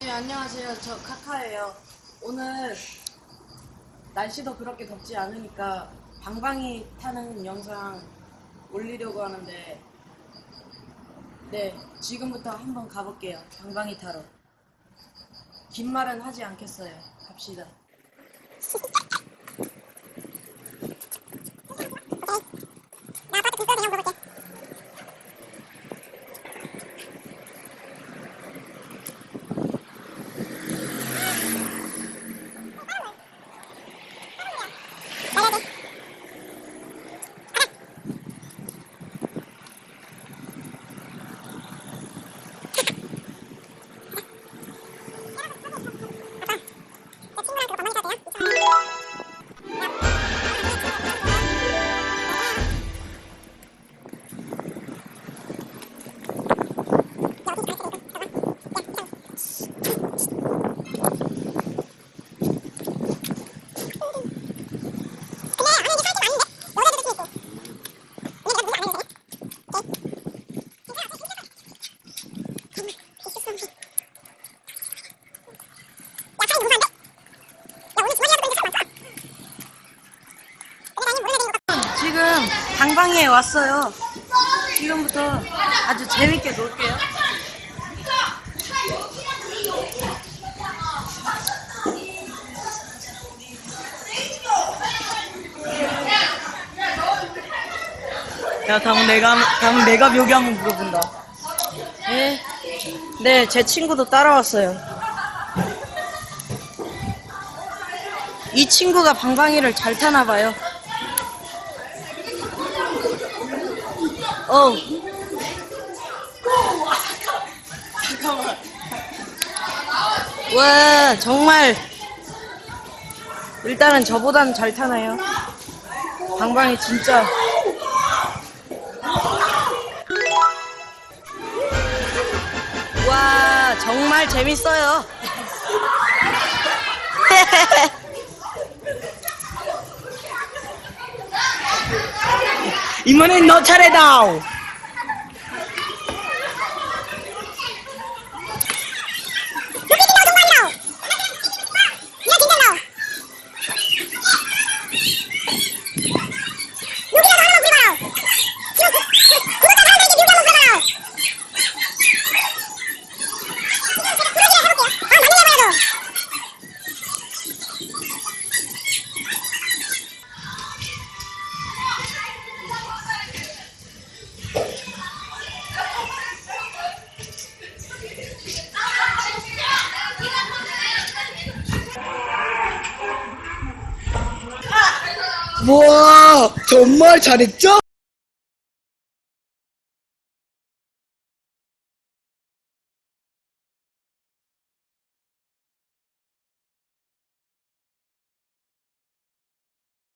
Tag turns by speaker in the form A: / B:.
A: 네, 안녕하세요. 저 카카예요. 오늘 날씨도 그렇게 덥지 않으니까 방방이 타는 영상 올리려고 하는데 네, 지금부터 한번 가볼게요. 방방이 타러. 긴 말은 하지 않겠어요. 갑시다. 지금 방방이에 왔어요. 지금부터 아주 재밌게 놀게요. 야, 다음 내가, 다음 내가 묘기 한번 물어본다. 네? 네, 제 친구도 따라왔어요. 이 친구가 방방이를 잘 타나봐요. 어. 와, 정말. 일단은 저보다는 잘 타나요? 방방이 진짜. 와, 정말 재밌어요. 이번엔
B: 와 정말 잘했죠?